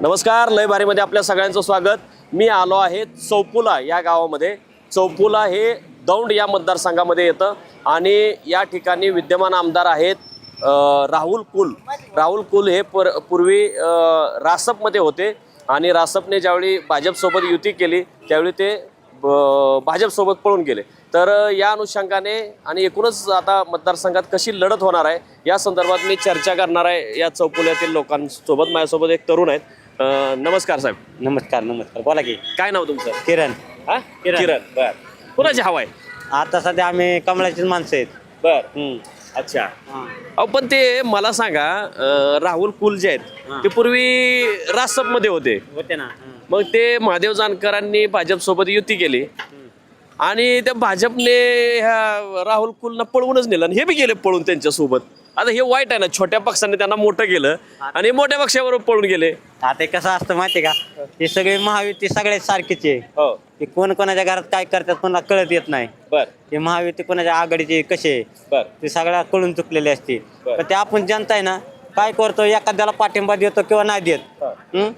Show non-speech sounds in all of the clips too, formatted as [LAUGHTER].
नमस्कार लय भारीमध्ये आपल्या सगळ्यांचं स्वागत. मी आलो आहे चौपुला या गावामध्ये. चौपुला हे दौंड या मतदारसंघामध्ये येतं आणि या ठिकाणी विद्यमान आमदार आहेत राहुल कुल. राहुल कुल हे पर पूर्वी रासपमध्ये होते आणि रासपने ज्यावेळी भाजपसोबत युती केली त्यावेळी ते ब- भाजपसोबत पळून गेले. तर या अनुषंगाने आणि एकूणच आता मतदारसंघात कशी लढत होणार आहे या संदर्भात मी चर्चा करणार आहे या चौपुल्यातील लोकांसोबत. माझ्यासोबत एक तरुण आहेत. अ, नमस्कार साहेब. नमस्कार नमस्कार. बोला की. काय नाव तुमचं? किरण. हा? किरण. किरण. बर. कुणाची हवा आहे? आता सध्या आम्ही कमळाचीच माणसं आहेत. बर. हम्म. अच्छा. अहो पण ते मला सांगा अ, राहुल कुल जे आहेत. ते पूर्वी रासपमध्ये होते. होते ना. मग ते महादेव जानकरांनी भाजपसोबत युती केली. आणि त्या भाजपने ह्या राहुल कुलना पळवूनच नेलं. आणि हे बी गेले पळून त्यांच्यासोबत. आता हे वाईट आहे ना छोट्या पक्षाने त्यांना मोठं केलं आणि मोठ्या पक्षाबरोबर पळून गेले. आता हे कसं असतं माहिती का? हे सगळे महायुती सगळे सारखेच आहे. हो. ते कोण कोणाच्या घरात काय करतात कोणाला कळत येत नाही. बर. ते महायुती कोणाच्या आघाडीचे कसे आहे, बर. ते सगळ्या कळून चुकलेले असते. पण ते आपण जनता आहे ना काय करतो एखाद्याला पाठिंबा देतो किंवा नाही देत. हा. हम्म?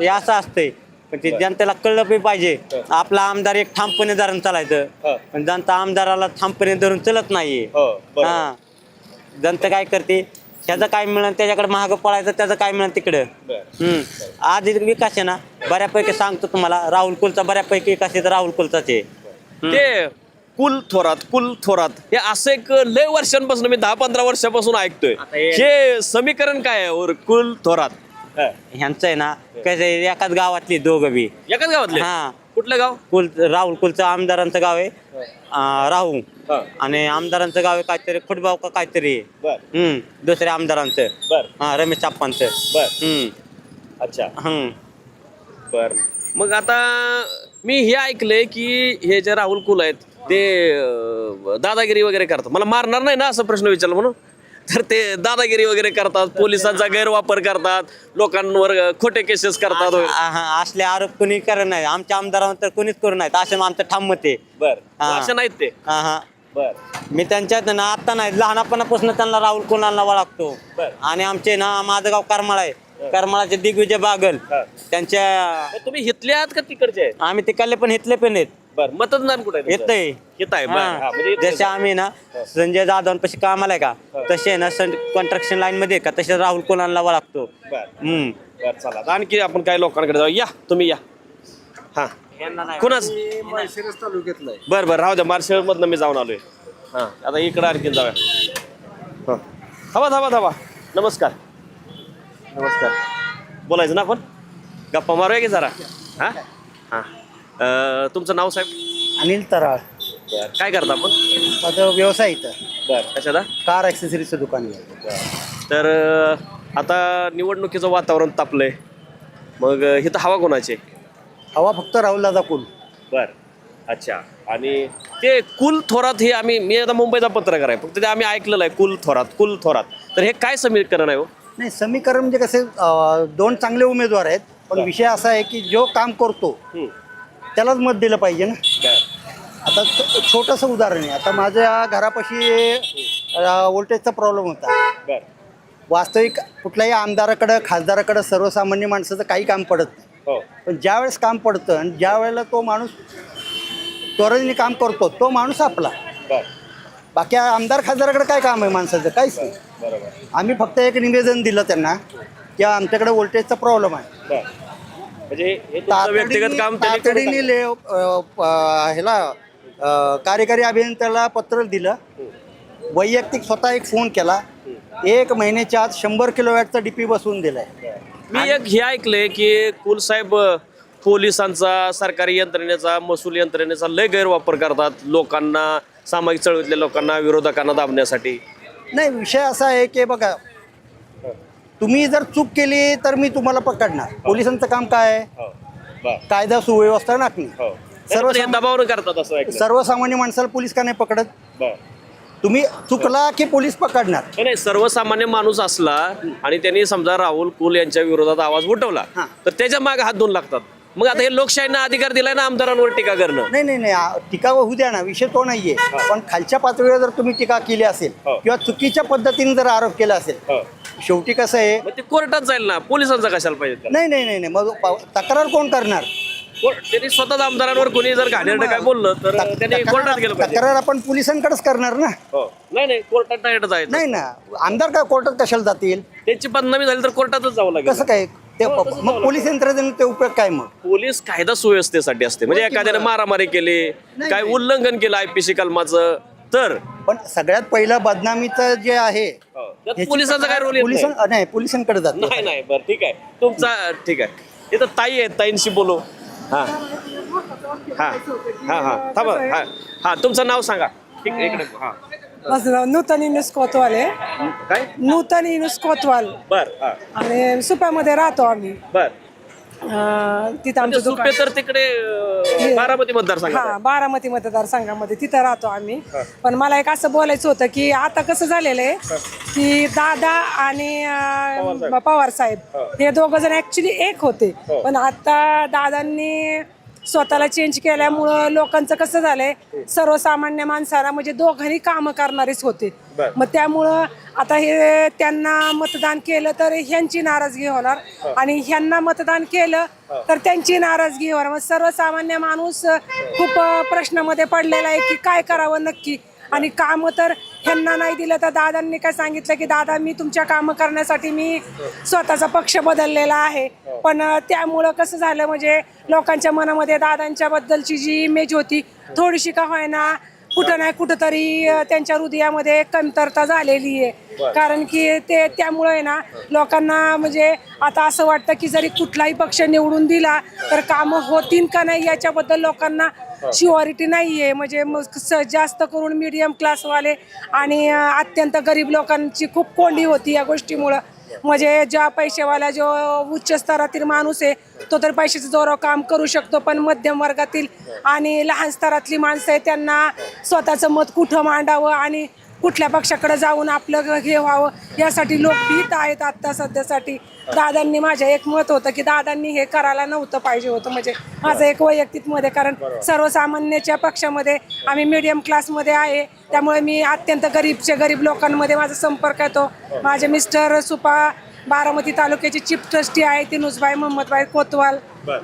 हे असं असतंय. पण ते जनतेला कळलं बी पाहिजे. आपला आमदार एक ठामपणे धरून चालायचं. हा. पण जनता आमदाराला ठामपणे धरून चलत नाहीये. हो बरोबर. हा. जनता काय करते? ह्याचं काय मिळेल? त्याच्याकडे महाग पळायचं त्याचं काय मिळेल तिकडं? हम्म. आज विकास आहे ना? बऱ्यापैकी सांगतो तुम्हाला राहुल कुलचा बऱ्यापैकी विकास आहे तर राहुल कुलचाच आहे. ते कुल थोरात कुल थोरात हे असं एक लय वर्षांपासून मी दहा पंधरा वर्षापासून ऐकतोय. हे- समीकरण काय आहे? कुल थोरात. ह्यांचं आहे ना कसं एकाच गावातली दोघं बी. एकाच गावातले? हा. कुठलं गाव? कुल राहुल कुलचं आमदारांचं गाव आहे. अं, राहू हा. आणि आमदारांचं गाव आहे काहीतरी खुटबाव का काहीतरी. आहे. बर. हम्म दुसऱ्या आमदारांचं. बर. हा रमेश आप्पांचं. बर. हम्म. अच्छा. हम्म. बर. मग आता मी हे ऐकलंय की हे जे राहुल कुल आहेत ते अं, दादागिरी वगैरे करतात. मला मारणार नाही ना असं प्रश्न विचारला म्हणून? तर ते दादागिरी वगैरे करतात पोलिसांचा गैरवापर करतात लोकांवर खोटे केसेस करतात वगैरे. हा, असले आरोप कोणी करत नाही. आमच्या आमदारांवर तर कोणीच करू नाहीत. असं आमचं ठाम मत आहे. बर. हा. असे नाहीत ते. हा हा बर. मी त्यांच्यात ना आता नाही. लहानपणापासून त्यांना राहुल कुणाला बर. आणि आमचे ना माझं गाव करमाळा आहे. करमाळाचे दिग्विजय बागल. त्यांच्या मग तुम्ही हितले आहात का तिकडचे? आहेत आम्ही तिकडले पण इथले पण आहेत. बर मतदान कुठे आहे येत आहे. बर. हा, म्हणजे. इथलेच जसे आम्ही ना संजय जाधवांपाशी कामाला आहे का तसे आहे ना कॉन्ट्रॅक्शन लाईन मध्ये आहे का तसे राहुल कुणाला लागतो. आहे. बर. हम्म. बर चला. आता आणखी आपण काही लोकांकडे जाऊ. या तुम्ही या. हा. कुणाच? बर बर राहू द्या. मार्शल मधनं मी जाऊन आलोय. हा आता इकडं आणखीन जाऊया. हा. थांबा थांबा थांबा. नमस्कार. नमस्कार. बोलायचं ना आपण? गप्पा मारूया की जरा? हा? हा. तुमचं नाव साहेब? अनिल तराळ. बर. काय करता आपण? माझं व्यवसाय इथं. बर. कशाला? कार ॲक्सेसरीचं दुकान आहे तर अं, आता निवडणुकीचं वातावरण तापलंय. मग अं, इथं हवा कोणाची? हवा फक्त राहुल दादा कुल. बर. अच्छा. आणि ते कुल थोरात हे आम्ही मी आता मुंबईचा पत्रकार आहे. फक्त ते आम्ही ऐकलेलं आहे कुल थोरात कुल थोरात. तर हे काय समीकरण आहे हो? नाही समीकरण म्हणजे कसे दोन चांगले उमेदवार आहेत पण विषय असा आहे की जो काम करतो. त्यालाच मत दिलं पाहिजे ना. आता छोटंसं उदाहरण आहे. आता माझ्या घरापाशी व्होल्टेजचा प्रॉब्लेम होता. वास्तविक कुठल्याही आमदाराकडं खासदाराकडं सर्वसामान्य माणसाचं काही काम पडत नाही. हो. पण ज्या वेळेस काम पडतं आणि ज्या वेळेला तो माणूस त्वरेने काम करतो तो माणूस आपला. बाकी आमदार खासदाराकडे काय काम आहे माणसाचं? काहीच नाही. आम्ही फक्त एक निवेदन दिलं त्यांना की आमच्याकडे व्होल्टेजचा प्रॉब्लेम आहे. बर. म्हणजे हे तुमचं व्यक्तिगत काम त्यांनी तातडीने ले अ, अ, ह्याला अ, कार्यकारी अभियंत्याला पत्र दिलं. वैयक्तिक स्वतः एक फोन केला. एक महिन्याच्या आत शंभर किलोवॅटचा डीपी बसवून दिलाय. मी एक हे ऐकलंय की कुल साहेब अं, पोलिसांचा सरकारी यंत्रणेचा महसूल यंत्रणेचा लय गैरवापर करतात लोकांना सामाजिक चळवळीतल्या लोकांना विरोधकांना दाबण्यासाठी. नाही विषय असा आहे की बघा तुम्ही जर चूक केली तर मी तुम्हाला पकडणार. पोलिसांचं काम काय आहे? हो. बर. कायदा सुव्यवस्था राखणे हो. सर्व सर्व दबावून करतात असं ऐकलं सर्वसामान्य माणसाला पोलीस का नाही पकडत? बर. तुम्ही चुकला की पोलीस पकडणार. नाही, नाही सर्वसामान्य माणूस असला आणि त्यांनी समजा राहुल कुल यांच्या विरोधात आवाज उठवला हा. तर त्याच्यामागे हात धुवून लागतात. मग आता हे लोकशाहीनं अधिकार दिलाय ना आमदारांवर टीका करणं? नाही नाही नाही आ- टीका होऊ द्या ना विषय तो नाहीये. पण खालच्या पातळीवर जर तुम्ही टीका केली असेल हो. किंवा चुकीच्या पद्धतीने जर आरोप केला असेल हो. शेवटी कसं आहे मग ते कोर्टात जाईल ना पोलिसांचा कशाला पाहिजे त्याला? नाही नाही नाही नाही मग तक्रार कोण करणार? कोण- त्यांनी स्वतःच आमदारांवर कोणी जर घाणेरडं काय बोललं तर तक- त्यांनी कोर्टात गेलं तक्रार पाहिजे. तक्रार आपण पोलिसांकडे करणार ना? हो. नाही नाही कोर्टात नाही जायचं. नाही ना आमदार का कोर्टात कशाला जातील? त्यांची बदनामी झाली तर कोर्टातच जावं लागेल. कसं काय? ते हो, मग पोलीस यंत्रणेने ते उपयोग काय मग? पोलीस कायदा सुव्यवस्थेसाठी असते. म्हणजे एखाद्याने मारामारी केली काय. उल्लंघन केलं आयपीसी कलमाचं तर? पण सगळ्यात पहिलं बदनामीचं जे आहे त्यात याची पोलिसांचा काय रोल पोलिसां नाही? पोलिसांकडे जातो नाही नाही. बरं ठीक आहे. तुमचा ठीक आहे. इथं ताई आहेत ताईंशी बोलू. हा. हा हा हा थांबा हा. हा तुमचं नाव सांगा. ठीक इकडे. हा. माझं नाव नूतन इनुस कोतवाल आहे. काय? नूतन इनुस कोतवाल. बर हा. आणि सुप्यामध्ये राहतो आम्ही. बर. अं, तिथं आमचं सुपे दुकान. तर तिकडे अं, बारामती मतदारसंघात हा बारामती मतदारसंघामध्ये तिथं राहतो आम्ही. पण मला एक असं बोलायचं होतं की आता कसं झालेलं आहे की दादा आणि अं, पवार साहेब. हे. दोघ जण ऍक्च्युली एक होते. पण आता दादांनी स्वतःला चेंज केल्यामुळं लोकांचं कसं झालंय? सर्वसामान्य माणसाला म्हणजे दोघांनी कामं करणारेच होते. मग त्यामुळं आता हे त्यांना मतदान केलं तर ह्यांची नाराजगी होणार आणि ह्यांना मतदान केलं तर त्यांची नाराजगी होणार. मग सर्वसामान्य माणूस खूप प्रश्नामध्ये पडलेला आहे की काय करावं नक्की? आणि काम तर ह्यांना नाही दिलं तर दादांनी काय सांगितलं की दादा मी तुमच्या कामं करण्यासाठी मी स्वतःचा पक्ष बदललेला आहे. पण त्यामुळं कसं झालं म्हणजे लोकांच्या मनामध्ये दादांच्या बद्दलची जी इमेज होती थोडीशी का होईना कुठं नाही कुठं तरी अ, त्यांच्या हृदयामध्ये कमतरता झालेली आहे. कारण की ते त्यामुळे आहे ना लोकांना म्हणजे आता असं वाटतं की जरी कुठलाही पक्ष निवडून दिला तर कामं होतील का नाही याच्याबद्दल लोकांना शिवॉरिटी नाही आहे म्हणजे मग स- जास्त करून मिडियम क्लासवाले आणि अत्यंत गरीब लोकांची खूप कोंडी होती या गोष्टीमुळं. म्हणजे ज्या पैसेवाला जो उच्च स्तरातील माणूस आहे तो तर पैशाच्या जोरावर काम करू शकतो पण मध्यम वर्गातील आणि लहान स्तरातली माणसं आहे त्यांना स्वतःचं मत कुठं मांडावं आणि कुठल्या पक्षाकडे जाऊन आपलं हे व्हावं यासाठी लोक भीत आहेत आत्ता सध्यासाठी. दादांनी माझं एक मत होतं की दादांनी हे करायला नव्हतं पाहिजे होतं. म्हणजे माझं एक वैयक्तिक आहे. कारण सर्वसामान्याच्या पक्षामध्ये आम्ही मिडियम क्लासमध्ये आहे. त्यामुळे मी अत्यंत गरीबचे गरीब लोकांमध्ये माझा संपर्क येतो. माझे मिस्टर सुपा बारामती तालुक्याचे चीफ ट्रस्टी आहे. तिनुसबाई मोहम्मदबाई कोतवाल.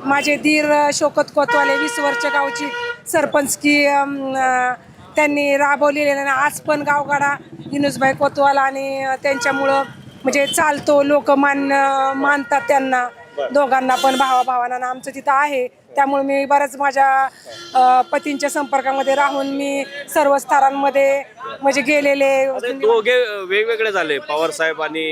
माझे धीर शोकत कोतवाल हे वीस वर्ष गावची सरपंच की त्यांनी राबवलेले आहे. आज पण गावगाडा विनुसबाई कोतवाल आणि त्यांच्यामुळं म्हणजे चालतो लोक मान मानतात त्यांना दोघांना पण भावा भावांना आणि आमचं तिथं आहे त्यामुळे मी बऱ्याच माझ्या पतींच्या संपर्कामध्ये राहून मी सर्व स्तरांमध्ये म्हणजे गेलेले आता हे दोघे वेगवेगळे झाले पवार साहेब आणि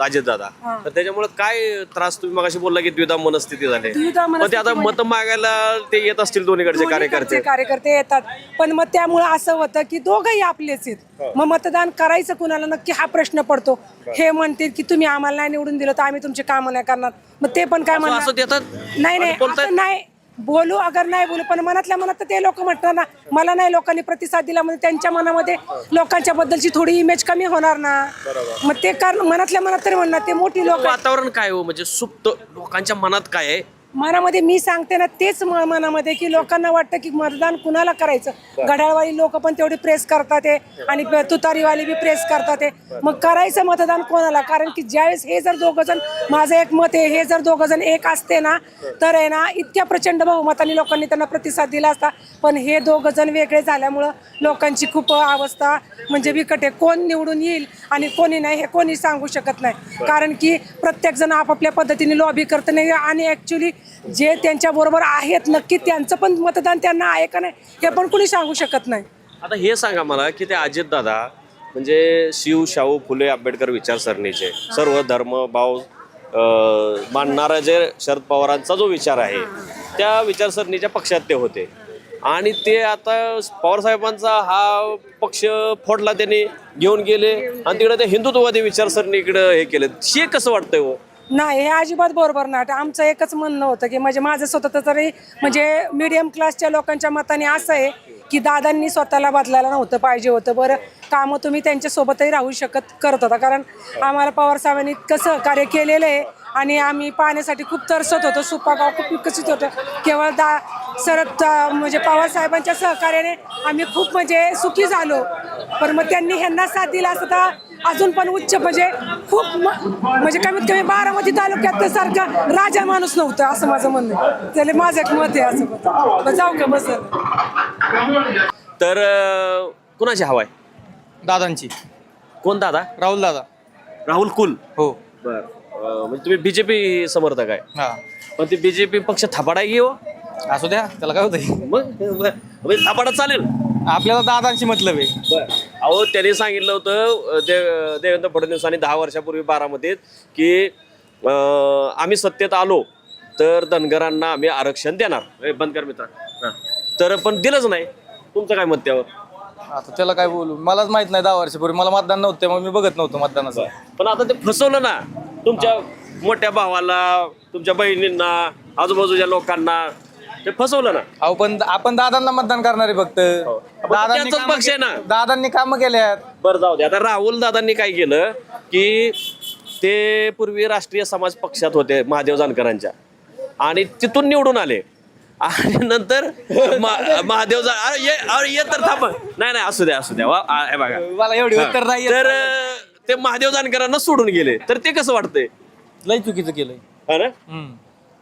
अजित दादा. तर त्याच्यामुळे काय त्रास तुम्ही मगाशी बोलला की द्विधा मनस्थिती झाली. द्विधा पण ते आता मत मागायला ते येत असतील दोन्हीकडचे कार्यकर्ते. कार्यकर्ते येतात. पण मग त्यामुळे असं होतं की दोघंही आपलेच आहेत. मग मतदान करायचं कुणाला? नक्की हा प्रश्न पडतो. हे म्हणतील की तुम्ही आम्हाला नाही निवडून दिलं तर आम्ही तुमचे कामं नाही करणार. मग ते पण काय देतात? नाही नाही. बोलू अगर नाही बोलू पण मनातल्या मनात तर ते लोक म्हणतात ना मला नाही लोकांनी प्रतिसाद दिला म्हणजे त्यांच्या मनामध्ये लोकांच्या बद्दलची थोडी इमेज कमी होणार ना. मग ते कारण मनातल्या मनात तरी म्हणणार ते मोठी लोक वातावरण काय हो? म्हणजे सुप्त लोकांच्या मनात काय आहे? मनामध्ये मी सांगते ना तेच म- मनामध्ये की लोकांना वाटतं की मतदान कुणाला करायचं? घड्याळवाली लोक पण तेवढी प्रेस करतात आहे आणि तुतारीवाली बी प्रेस करतात आहे मग करायचं मतदान कोणाला? कारण की ज्यावेळेस हे जर दोघं जण माझं एक मत आहे हे जर दोघं जण एक असते ना तर आहे ना इतक्या प्रचंड बहुमताने लोकांनी त्यांना प्रतिसाद दिला असता. पण हे दोघं जण वेगळे झाल्यामुळं लोकांची खूप अवस्था म्हणजे बिकट आहे. कोण निवडून येईल आणि कोणी नाही हे कोणी सांगू शकत नाही. कारण की प्रत्येक जण आपापल्या पद्धतीने लॉबी करत नाही. आणि ॲक्च्युली जे त्यांच्या बरोबर आहेत नक्की त्यांचं पण मतदान त्यांना आहे का नाही हे पण कुणी सांगू शकत नाही. आता हे सांगा मला की ते अजित दादा म्हणजे शिव शाहू फुले आंबेडकर विचारसरणीचे सर्व धर्म भाव मानणारा जे शरद पवारांचा जो विचार आहे त्या विचारसरणीच्या पक्षात ते होते. आणि ते आता पवार साहेबांचा हा पक्ष फोडला त्यांनी घेऊन गेले आणि तिकडे ते हिंदुत्ववादी विचारसरणीकडे हे केलं. हे कसं वाटतंय हो? नाही हे अजिबात बरोबर नाही. आमचं एकच म्हणणं होतं की म्हणजे माझं स्वतः तरी म्हणजे मिडियम क्लासच्या लोकांच्या मताने असं आहे की दादांनी स्वतःला बदलायला नव्हतं पाहिजे होतं. बरं कामं तुम्ही त्यांच्यासोबतही राहू शकत करत होता. कारण आम्हाला पवार साहेबांनी इतकं सहकार्य केलेलं आहे आणि आम्ही पाहण्यासाठी खूप तरसत होतो. सुपागाव खूप विकसित होतं. केवळ दा सरत म्हणजे पवार साहेबांच्या सहकार्याने आम्ही खूप म्हणजे सुखी झालो. पण मग त्यांनी ह्यांना साथ दिला असता तर अजून पण उच्च म्हणजे खूप म्हणजे कमीत कमी बारामती तालुक्यात सारखा राजा माणूस नव्हता असं माझं म्हणणं आहे. त्याला माझं एक मत आहे असं मत जाऊ का बसल तर कुणाची हवा आहे? दादांची. कोण दादा? राहुल दादा. राहुल कुल. हो. बर. म्हणजे तुम्ही बीजेपी समर्थक आहे. हा. पण ते बीजेपी पक्ष थापाडा घेऊ असू द्या त्याला काय होतंय? मग? मग थापाडा चालेल. आपल्याला दादांशी मतलब आहे. अहो त्यांनी सांगितलं होतं अं, दे देवेंद्र फडणवीसांनी दहा वर्षापूर्वी बारामतीत की अं, आम्ही सत्तेत आलो तर धनगरांना आम्ही आरक्षण देणार. ए, बंद कर मित्रा. हां. तर पण दिलंच नाही. तुमचं काय मत त्यावर? आता त्याला काय बोलू? मलाच माहीत नाही दहा वर्षापूर्वी. मला मतदान नव्हतं मग मी बघत नव्हतो मतदानाचं. पण आता ते फसवलं ना. तुमच्या मोठ्या भावाला तुमच्या बहिणींना आजूबाजूच्या लोकांना ते फसवलं ना. अहो पण आपण दादांना मतदान करणार आहे फक्त दादांनी त्यांचाच कामं पक्ष आहे ना. के- दादांनी कामं केल्यात. बरं जाऊ दे. आता राहुल दादांनी काय केलं की ते पूर्वी राष्ट्रीय समाज पक्षात होते महादेव जानकरांच्या. आणि तिथून निवडून आले. आणि नंतर [LAUGHS] मा- महादेव जा अरे ये अरे ये तर थांब. नाही नाही असू द्या असू द्या. वा- आ- हे बघा. मला एवढी उत्तर नाही येत. तर अं, ते महादेव जानकरांना सोडून गेले. तर ते कसं वाटतंय? लय चुकीचं केलंय. हा ना? हम्म.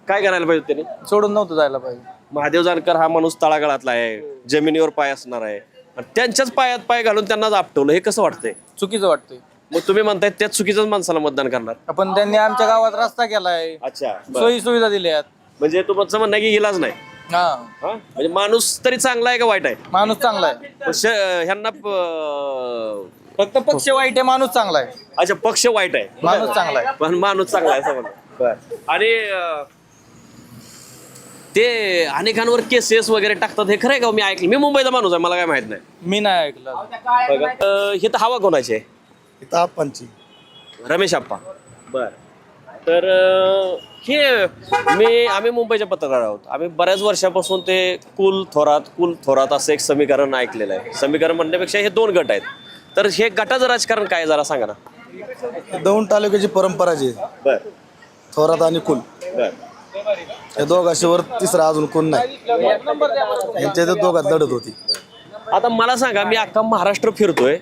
काय करायला पाहिजे त्याने? सोडून नव्हतं जायला पाहिजे. महादेव जानकर हा माणूस तळागाळातला आहे जमिनीवर पाय असणार आहे. आणि त्यांच्याच पायात पाय घालून त्यांना आपटवलं हे कसं वाटतंय? चुकीचं वाटतंय. मग तुम्ही म्हणताय त्याच चुकीच्याच माणसाला मतदान करणार. आपण त्यांनी आमच्या गावात रस्ता केलाय. अच्छा सोयी सुविधा दिल्यात. म्हणजे तुमचं म्हणणं आहे की इलाज नाही? हा. हा? म्हणजे माणूस तरी चांगला आहे का वाईट आहे? माणूस चांगला आहे. पण श- ह्यांना प- फक्त पक्ष वाईट आहे माणूस चांगला आहे. अच्छा पक्ष वाईट आहे. माणूस चांगला आहे. पण माणूस चांगला आहे असं म्हणा आणि अं, ते अनेकांवर केसेस वगैरे टाकतात हे खरं आहे का? मी ऐकलं. मी मुंबईचा माणूस आहे मला काय माहीत नाही. मी नाही ऐकलं अं, हे तर हवा कोणाची आहे? इथं आपणची रमेश आप्पा. बर. तर अं, हे मी आम्ही मुंबईचे पत्रकार आहोत. आम्ही बऱ्याच वर्षापासून ते कुल थोरात कुल थोरात असं एक समीकरण ऐकलेलं आहे. समीकरण म्हणण्यापेक्षा हे दोन गट आहेत. तर हे गटाचं राजकारण काय आहे जरा सांगा ना. दौंड तालुक्याची परंपरा जी आहे, बर. थोरात आणि कुल. बर. या दोघाशिवर तिसरा अजून कोण नाही. यांच्या इथं दोघात लढत होती. आता मला सांगा मी अख्खा महाराष्ट्र फिरतोय.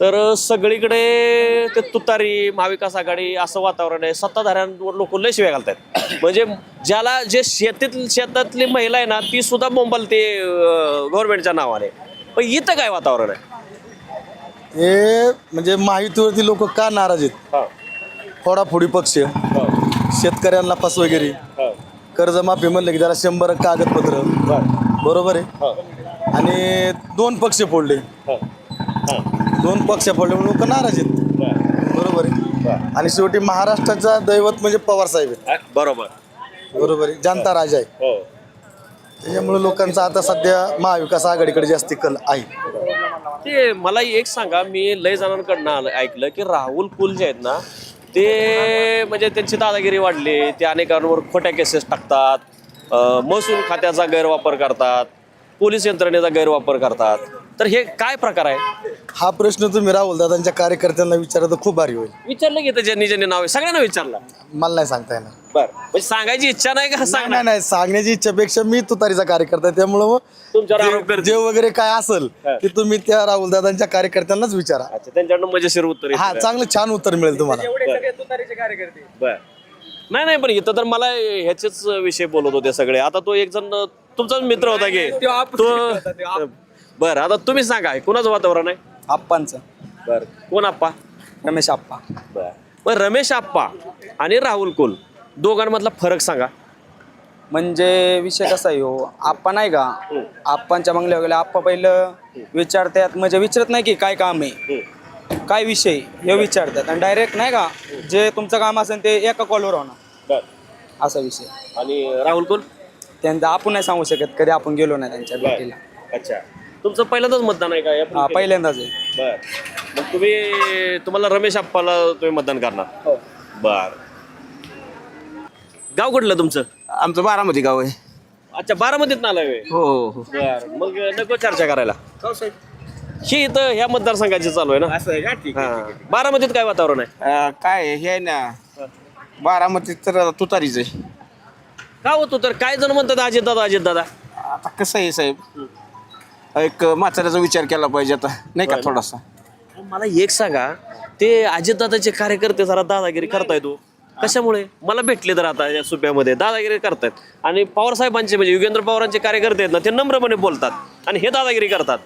तर सगळीकडे ते तुतारी महाविकास आघाडी असं वातावरण आहे. सत्ताधाऱ्यांवर लोक लय शिव्या घालतात म्हणजे ज्याला जे शेतीत शेतातली महिला आहे ना ती सुद्धा बोंबलते गव्हर्नमेंटच्या नावाने. पण इथं काय वातावरण आहे? हे म्हणजे महायुतीवरती लोक का नाराज आहेत? फोडाफोडी पक्ष. शेतकऱ्यांना फसवेगिरी हा, कर्जमाफी म्हणलं की त्याला शंभर कागदपत्र. बर, बरोबर आहे? आणि दोन पक्ष फोडले. दोन पक्ष फोडल्यामुळे लोक नाराज आहेत. बर, बरोबर आहे? आणि शेवटी महाराष्ट्राचा दैवत म्हणजे पवार साहेब हा, बरोबर. बरोबर आहे? जनता राजा आहे. हो. त्याच्यामुळे लोकांचा आता सध्या महाविकास आघाडीकडे जास्ती कल आहे. ते मला एक सांगा मी लय जणांकडनं ऐकलं की राहुल कुल जे आहेत ना ते म्हणजे त्यांची दादागिरी वाढली ते अनेकांवर खोट्या केसेस टाकतात महसूल खात्याचा गैरवापर करतात पोलीस यंत्रणेचा गैरवापर करतात. तर हे काय प्रकार आहे? हा प्रश्न तुम्ही राहुल दादांच्या कार्यकर्त्यांना विचारला तर खूप भारी होईल. विचारलं की ज्यांनी ज्यांनी नाव आहे सगळ्यांना विचारलं? मला नाही सांगता येणार. बर. म्हणजे सांगायची इच्छा नाही का? नाही सांगणार. नाही नाही सांगण्याची इच्छापेक्षा मी तुतारीचा कार्यकर्ता आहे त्यामुळं मग तुमच्यावर आरोप जे- करतील. जे वगैरे काय असेल ते तुम्ही त्या राहुल दादांच्या कार्यकर्त्यांनाच विचारा. अच्छा त्यांच्याकडनं मजेशीर उत्तर हा येतं. चांगलं छान उत्तर मिळेल तुम्हाला. बर. नाही नाही पण इथं तर मला ह्याचेच विषय बोलत होते सगळे. आता तो एक जण तुमचाच मित्र होता की? तो [LAUGHS] बर आता तुम्ही सांगा कुणाचं वातावरण आहे? आप्पांचं. बर. कोण आप्पा? रमेश आप्पा. बर. रमेश आप्पा आणि राहुल कुल दोघांमधला फरक सांगा. म्हणजे विषय कसा आहे हो? आप्पा नाही का? आप्पांच्या बंगल्यावर गेले आप्पा पहिलं विचारतात म्हणजे विचारत नाही की काय काम आहे. काय विषय हे विचारतात आणि डायरेक्ट नाही का? जे तुमचं काम असेल ते एका कॉलवर होणार. बर. असा विषय आणि राहुल कुल त्यांचं आपण नाही सांगू शकत कधी आपण गेलो नाही त्यांच्या भेटीला. अच्छा. तुमचं पहिल्यांदाच मतदान आहे का? या हा पहिल्यांदाच आहे. बर. मग तुम्ही तुम्हाला रमेश आप्पाला तुम्ही मतदान करणार. बर. गाव कुठलं तुमचं? आमचं बारामती गाव आहे. अच्छा बारामतीत आलाय व्हय? हो हो बर. मग नको चर्चा करायला. ही इथं ह्या मतदारसंघाची चालू आहे ना? असं आहे का? ठीक हा. बारामतीत काय वातावरण आहे? अं, काय आहे, हे आहे ना बारामती तर तुतारीच आहे. का होतो तर? काय जण म्हणतात अजित दादा अजित दादा आता कसं आहे साहेब? एक म्हाताऱ्याचा विचार केला पाहिजे आता. नाही का थोडासा? मला एक सांगा ते अजितदादाचे कार्यकर्ते जरा दादागिरी करताय तो कशामुळे? मला भेटले तर आता या सुप्यामध्ये. दादागिरी करतायत. आणि पवार साहेबांचे म्हणजे युगेंद्र पवारांचे कार्यकर्ते आहेत ना ते नम्रपणे बोलतात. आणि हे दादागिरी करतात.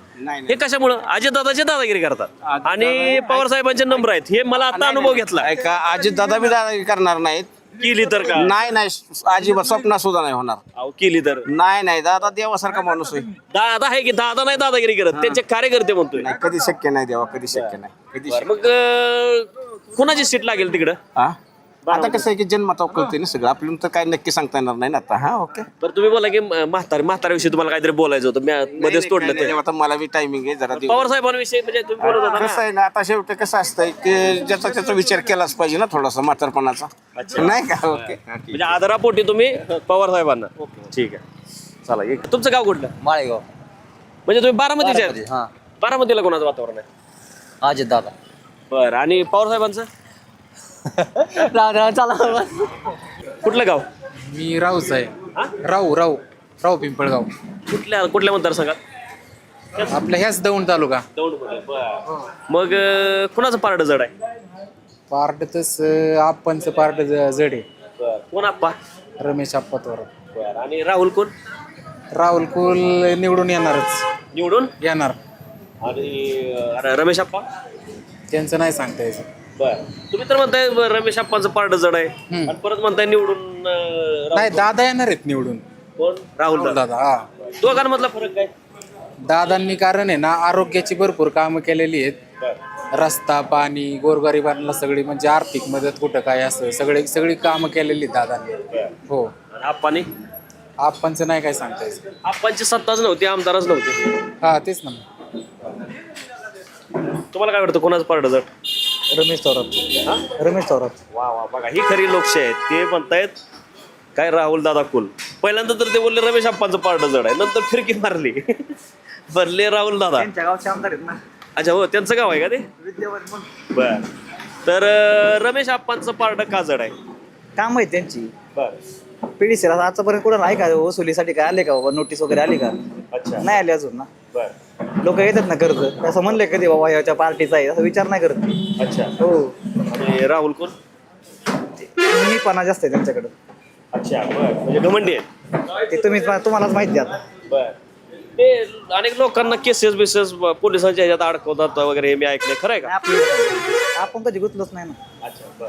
हे कशामुळं? अजितदादाचे दादागिरी करतात. आणि पवार साहेबांचे नम्र आहेत. हे मला आता अनुभव घेतला. ऐका अजित दादा बी दादागिरी करणार नाहीत. केली तर का? नाही नाही अजिबात स्वप्न सुद्धा नाही होणार. अहो, केली तर. नाही नाही दादा देवासारखा माणूस आहे. दादा आहे की दादा नाही दादागिरी करत? त्यांचे कार्यकर्ते म्हणतोय. नाही कधी शक्य नाही देवा कधी शक्य नाही कधी बरं, मग अं, कुणाची सीट लागेल तिकडं? हा? आता कसं आहे की जन्माचा कळतंय ना सगळं. आपल्याला तर काय नक्की सांगता येणार नाही ना आता. हा ओके. तर तुम्ही बोला की म- म्हातारी म्हाताऱ्याविषयी तुम्हाला काहीतरी बोलायचं होतं. मी मध्येच तोडलं ते. आता मला बी टायमिंग आहे जरा. पवार साहेबांविषयी म्हणजे तुम्ही बोलत होता कसं ना. आहे ना आता शेवटी कसं असतंय की ज्याचा त्याचा विचार केलाच पाहिजे ना थोडासा म्हातारपणाचा. नाही का? ओके. म्हणजे आदरापोटी तुम्ही पवार साहेबांना. ठीक आहे. चला एक तुमचं गाव कुठलं? माळेगाव. म्हणजे तुम्ही बारामतीचे आहेत? बारामतीला कोणाचं वातावरण आहे? अजित दादा बरं आणि पवार साहेबांचं? [LAUGHS] चला. कुठलं गाव? मी राऊच आहे. राऊ राऊ. राऊ पिंपळगाव. कुठल्या कुठल्या मतदारसंघात? आपल्या ह्याच दौंड तालुका. दौंडमध्ये बरं. मग अं, कुणाचं पारड जड आहे? पार्ट तस आप्पांचं पार्ट जड आहे. कोण आप्पा? रमेश आप्पा थोरात बरं. आणि राहुल कोण? राहुल कुल निवडून येणारच. निवडून? येणार. आणि अं, रमेश आप्पा? त्यांचं नाही सांगता यायचं. बर. तुम्ही तर म्हणताय रमेश आप्पांचं पारड जड आहे. आणि परत म्हणताय निवडून अं, राहुल. नाही दादा. येणार आहेत निवडून. कोण? राहुल दादा दादा. हा. दोघांमधला फरक काय? दादांनी कारण आहे ना आरोग्याची भरपूर कामं केलेली आहेत. रस्ता पाणी गोरगरिबांना सगळी म्हणजे आर्थिक मदत कुठं काय असं सगळे सगळी कामं केलेली आहेत दादांनी. हो. आणि आप्पाने आप्पांचं नाही काय सांगता यायचं आप्पांची सत्ताच नव्हती आमदारच नव्हते. हा तेच ना तुम्हाला काय वाटतं कोणाचं पारड जड? रमेश थोरात. रमेश थोरात. वा वा बघा ही खरी लोकशाही आहे ते म्हणतायत काय राहुल दादा कुल. पहिल्यांदा तर ते बोलले रमेश आप्पांचं पारड जड आहे. नंतर फिरकी मारली. [LAUGHS] भरले राहुल दादा. गावचे आमदार आहेत ना. अच्छा हो त्यांचं गाव आहे का ते? बर. तर अं, रमेश आप्पांचं पारड का जड आहे? काम आहे त्यांची. बर. पिढी सर आतापर्यंत कुणाला आहे का? वसुलीसाठी काय आले का बाबा? नोटीस वगैरे आली का? अच्छा. नाही आले अजून ना. बर. लोक येतात ना कर्ज असं म्हणले कधी बाबा ह्याच्या पार्टीचा आहे. असं विचार नाही करत. अच्छा. हो. आणि राहुल कोण? मी पणा जास्त आहे त्यांच्याकडे. अच्छा बर. म्हणजे घमंडी आहे. ते तुम्ही तुम्हालाच माहिती आहे आता. बर. ते अनेक लोकांना केसेस बिसेस पोलिसांच्या ह्याच्यात अडकवतात वगैरे हे मी ऐकले खरं आहे का? आपली आपण कधी गुंतलोच नाही ना. अच्छा बर.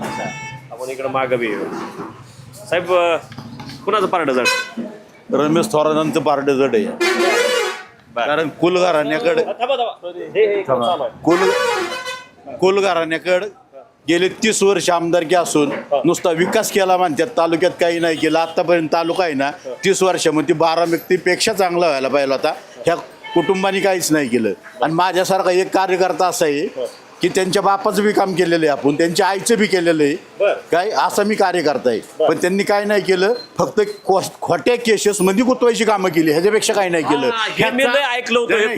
अच्छा. आपण इकडं मागं बी येऊ. साहेब अं, कुणाचं पारडं जड? रमेश थोरातांचं पार्ट जड आहे. कारण कुल घराण्याकडे थांबा थांबा. इकडं चालू आहे. कुल कुल घराण्याकडे गेले तीस वर्ष आमदारकी असून नुसता विकास केला म्हणतात तालुक्यात काही नाही केलं आतापर्यंत तालुका आहे ना तीस वर्षामध्ये बारा व्यक्तीपेक्षा चांगला व्हायला पाहिजे होता. ह्या कुटुंबाने काहीच नाही केलं. आणि माझ्यासारखा एक कार्यकर्ता असा आहे की त्यांच्या बापाचं बी काम केलेलं आहे आपण त्यांच्या आईचं बी केलेलं आहे. काय असं मी कार्यकर्ता आहे. पण त्यांनी काय नाही केलं फक्त खोट्या केसेस मध्ये गुतवायची कामं केली ह्याच्यापेक्षा काही नाही केलं. हा, हे ऐकलं होतं, हे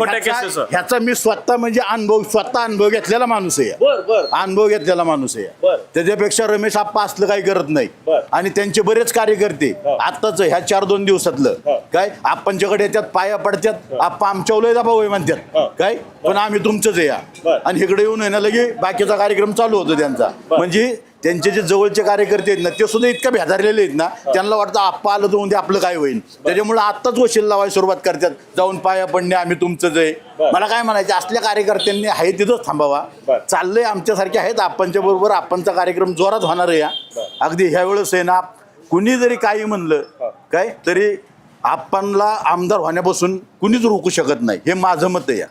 ह्याचा- मी स्वतः म्हणजे अनुभव स्वतः अनुभव घेतलेला माणूस आहे. अनुभव घेतलेला माणूस आहे. त्याच्यापेक्षा रमेश आप्पा असलं काही करत नाही. आणि त्यांचे बरेच कार्यकर्ते आत्ताच ह्या चार दोन दिवसातलं. काय आप्पांच्याकडे येतात पाया पडतात आप्पा आमच्या लय दबाव आहे म्हणतात. काय पण आम्ही तुमचंच आहे या. आणि इकडे येऊन ना लगे बाकीचा कार्यक्रम चालू होतो त्यांचा. म्हणजे त्यांचे जे जवळचे कार्यकर्ते आहेत ना ते सुद्धा इतकं भेदारलेले आहेत ना त्यांना वाटतं आप्पा आलं तर आपलं काय होईल. त्याच्यामुळे आत्ताच वशील लावायला सुरुवात करतात. जाऊन पाया पडणे आम्ही तुमचंच आहे. मला काय म्हणायचं असल्या कार्यकर्त्यांनी आहे तिथंच थांबावा. चाललंय आमच्यासारखे आहेत आपणच्या बरोबर आपणचा कार्यक्रम जोरात होणार आहे या. अगदी ह्या वेळेस आहे ना कुणी जरी काही म्हणलं काय तरी आपणला आमदार होण्यापासून कुणीच रोखू शकत नाही. हे माझं मत आहे या.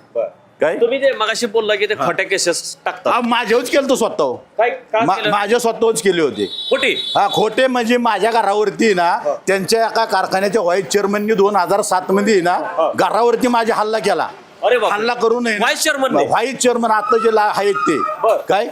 काय? तुम्ही जे मगाशी बोलला की ते खोट्या केसेस टाकतात. माझ्यावरच केलं तो स्वतः काय का मा- केलं? माझ्या स्वतःच केले होते. खोटी? हा खोटे म्हणजे माझ्या घरावरती ना त्यांच्या एका कारखान्याच्या व्हाईस चेअरमननी दोन हजार सात मध्ये ना घरावरती माझा हल्ला केला. अरे बापरे. हल्ला करू नये Vice chairman ने? व्हाईस चेअरमन आता जे ला- आहेत ते. बर. काय?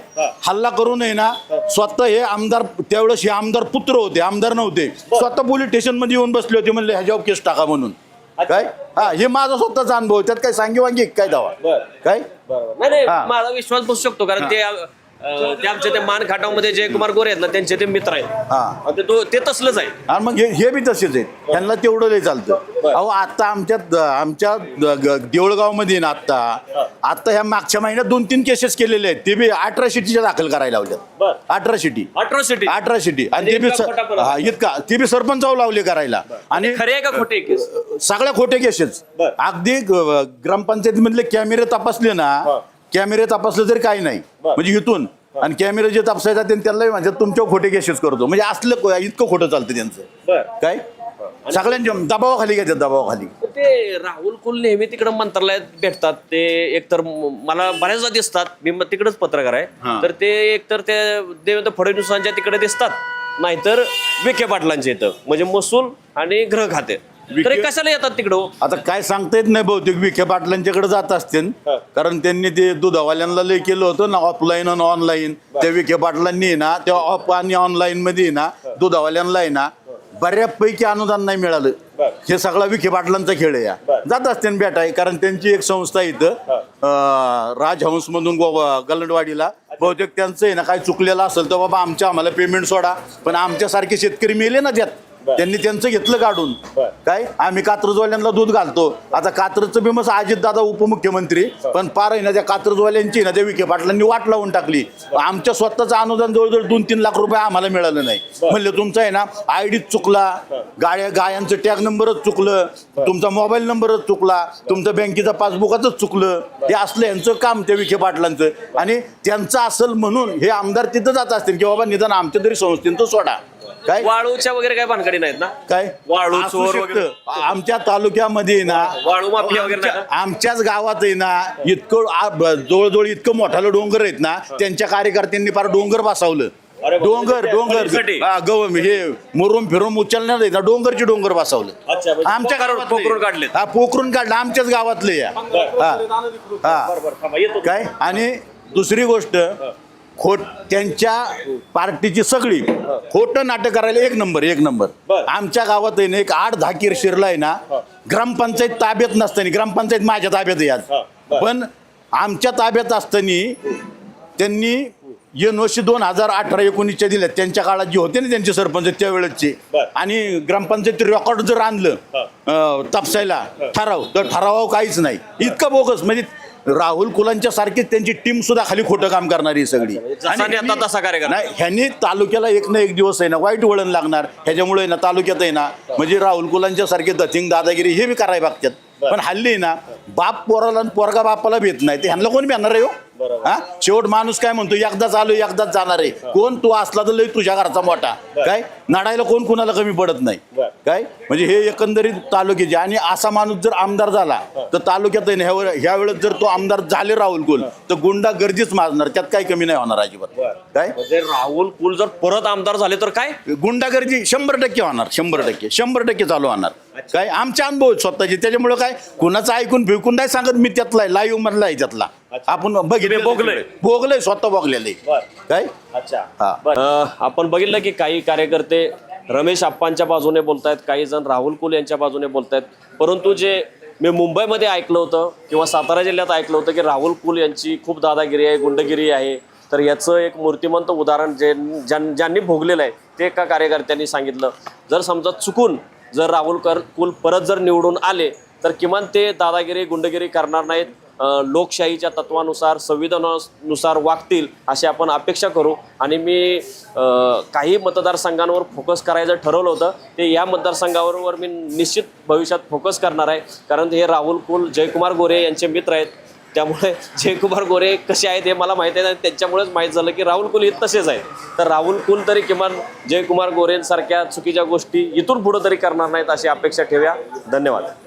हल्ला करू नये ना स्वतः हे आमदार त्यावेळेस हे आमदार पुत्र होते आमदार नव्हते. स्वतः पोलीस स्टेशनमध्ये येऊन बसले होते म्हणले ह्याच्यावर केस टाका म्हणून. काय? हा हे माझा स्वतःचा अनुभव आहे. त्यात काय सांगी वांगी काय दावा? बर. काय? बरोबर. नाही नाही हा. माझा विश्वास बसू शकतो कारण ते अं, ते आमचे ते मान खाटावमध्ये जयकुमार गोरे आहेत ना त्यांचे ते मित्र आहेत. हा. आणि ते दो- ते तसलंच आहे. आणि मग हे हे बी तसेच आहेत. त्यांना तेवढं लय चालतं. अहो आता आमच्या आमच्या देऊळगावमध्ये ना आता आता ह्या मागच्या महिन्यात दोन तीन केसेस केलेले आहेत. ते बी अठरा शिटीच्या दाखल करायला बर. लावल्यात अठरा शिटी अट्रॉसिटी अठरा शिटी आणि ते बी इतका स- हा ते बी सरपंचावर लावले करायला. आणि खरे आहे का खोटे केस सगळ्या खोटे केसेस बर. अगदी ग्रामपंचायत मधले कॅमेरे तपासले ना कॅमेरे तपासले तरी काही नाही. म्हणजे इथून. आणि कॅमेरे जे तपासायचा त्यांना म्हणजे तुमच्या खोटे केसेस करतो. म्हणजे असलं को- इतकं खोटं चालतं त्यांचं. काय? सगळ्यांच्या दबावाखाली घेतात दबावाखाली. ते राहुल कुल नेहमी तिकडे मंत्रालयात भेटतात. ते एकतर मला बऱ्याचदा दिसतात. मी तिकडेच पत्रकार. आहे. तर ते एकतर ते देवेंद्र फडणवीसांच्या तिकडे दिसतात. नाहीतर विखे पाटलांच्या इथं. म्हणजे महसूल आणि गृह खाते. तर हे कशाला येतात तिकडं? आता काय सांगता येत नाही बहुतेक. विखे पाटलांच्याकडे जात असतील. कारण त्यांनी ते दुधावाल्यांना लय केलं होतं ना ऑफलाईन आणि ऑनलाईन त्या विखे पाटलांनी ना त्या ऑफ आणि ऑनलाईन मध्ये ना दुधावाल्यांना आहे ना बऱ्यापैकी अनुदान नाही मिळालं. हे सगळा विखे पाटलांचा खेळ आहे या. जात असते भेटाय कारण त्यांची एक संस्था आहे इथं. राजहंस मधून गलंडवाडीला बहुतेक त्यांचं आहे ना काय चुकलेलं असेल तर बाबा आमच्या आम्हाला पेमेंट सोडा. पण आमच्यासारखे शेतकरी मेले ना त्यात. त्यांनी त्यांचं घेतलं काढून. काय? आम्ही कात्रजवाल्यांना दूध घालतो. आता कात्रजचं बी मग अजित दादा उपमुख्यमंत्री पण पार आहे ना त्या कात्रजवाल्यांची ना त्या विखे पाटलांनी वाट लावून टाकली. आमच्या स्वतःचं अनुदान जवळजवळ दोन तीन लाख रुपये आम्हाला मिळालं नाही. म्हणलं तुमचं आहे ना आय डी चुकला गाड्या गायांचं टॅग नंबरच चुकलं तुमचा मोबाईल नंबरच चुकला तुमचं बँकेचा पासबुकाच चुकलं. हे असलं यांचं काम त्या विखे पाटलांचं. आणि त्यांचं असल म्हणून हे आमदार तिथं जात असतील की बाबा निदान आमच्या तरी संस्थेचं सोडा. काय वाळूच्या वगैरे काय भानगडी नाहीत ना काय वाळू, असू चोर शकतं. वगैरे. आमच्या तालुक्यामध्ये ना वाळू माफिया वगैरे नाही आमच्याच गावात आहे ना इतकं आ- ब- जवळजवळ इतकं मोठालं डोंगर आहेत ना त्यांच्या कार्यकर्त्यांनी फार डोंगर बसवलं अरे बापरे. डोंगर डोंगर? हा, गव हे मुरुम फिरून उचलणार आहे ना डोंगरचे डोंगर बसवलं अच्छा, म्हणजे आमच्या पोखरून- गावातले. पोखरून काढलेत. हा पोखरून काढलं आमच्याच गावातले या हा हा बरं, थांबा, येतो. काय आणि दुसरी गोष्ट खोट त्यांच्या पार्टीची सगळी खोटं नाटक करायला एक नंबर एक नंबर. बरं. आमच्या गावात आहे ना एक आठ दहा शिरला आहे ना ग्रामपंचायत ताब्यात नसताना ग्रामपंचायत माझ्या ताब्यात आहे आज. पण आमच्या ताब्यात असताना त्यांनी एन वर्षी दोन हजार अठरा एकोणीसच्या दिल्यात. त्यांच्या काळात जे होते ना त्यांचे सरपंच त्यावेळेसचे. आणि ग्रामपंचायत रेकॉर्ड जर आणलं अं, तपसायला ठराव तर ठराव काहीच नाही. इतकं बोगस म्हणजे राहुल कुलांच्या सारखीच त्यांची टीम सुद्धा खाली खोटं काम करणारी आहे सगळी. आणि तसा. नाही ह्यांनी तालुक्याला एक ना एक दिवस आहे ना वाईट वळण लागणार. ह्याच्यामुळे ना तालुक्यात आहे ना म्हणजे राहुल कुलांच्या सारखे दथिंग दादागिरी हे बी करायला बघतात. पण हल्ली ना बाप पोराला आणि पोरगा बापाला भेट नाही. ते ह्यांना कोण भेटणार आहे हो? हा? शेवट माणूस काय म्हणतो एकदाच आलो एकदाच जाणार आहे. कोण तू असला तर लय तुझ्या घरचा मोठा. काय? नडायला कोण कुणाला कमी पडत नाही. काय? म्हणजे हे एकंदरीत तालुक्याचे. आणि असा माणूस जर आमदार झाला तर तालुक्यात ना ह्या ह्या वेळेस जर तो आमदार झाले राहुल कुल तर गुंडा गर्दीच माजणार त्यात काही कमी नाही होणार अजिबात. काय? म्हणजे राहुल कुल जर परत आमदार झाले तर काय? गुंडागर्दी शंभर टक्के होणार शंभर टक्के. शंभर टक्के चालू होणार. काय? आमचे अनुभव स्वतःचे. त्याच्यामुळे काय? कुणाचं ऐकून फिरकून नाही सांगत मी त्यातला आहे. लाईव्ह मधला आहे त्यातला. आपण बघितलं भोगलंय. भोगलंय स्वतः भोगलेलं काय? अच्छा. हा. आपण बघितलं की काही कार्यकर्ते रमेश आप्पांच्या बाजूने बोलतायत काही जण राहुल कुल यांच्या बाजूने बोलतायत. परंतु जे मी मुंबईमध्ये ऐकलं होतं किंवा सातारा जिल्ह्यात ऐकलं होतं की राहुल कुल यांची खूप दादागिरी आहे गुंडगिरी आहे. तर याचं एक मूर्तिमंत उदाहरण जे ज्यां ज्यांनी भोगलेलं आहे ते एका कार्यकर्त्यांनी सांगितलं. जर समजा चुकून जर राहुल कर कुल परत जर निवडून आले तर किमान ते दादागिरी गुंडगिरी करणार नाहीत. लोकशाहीच्या तत्वानुसार संविधानानुसार वागतील अशी आपण अपेक्षा करू. आणि मी काही मतदारसंघांवर फोकस करायचं ठरवलं होतं. ते या मतदारसंघावर मी निश्चित भविष्यात फोकस करणार आहे. कारण हे राहुल कुल जयकुमार गोरे यांचे मित्र आहेत. त्यामुळे [LAUGHS] जयकुमार गोरे कसे आहेत हे मला माहिती आहे आणि त्यांच्यामुळेच माहीत झालं की राहुल कुल हे तसेच आहेत. तर राहुल कुल तरी किमान जयकुमार गोरेंसारख्या चुकीच्या गोष्टी इथून पुढं तरी करणार नाहीत अशी अपेक्षा ठेवूया. धन्यवाद.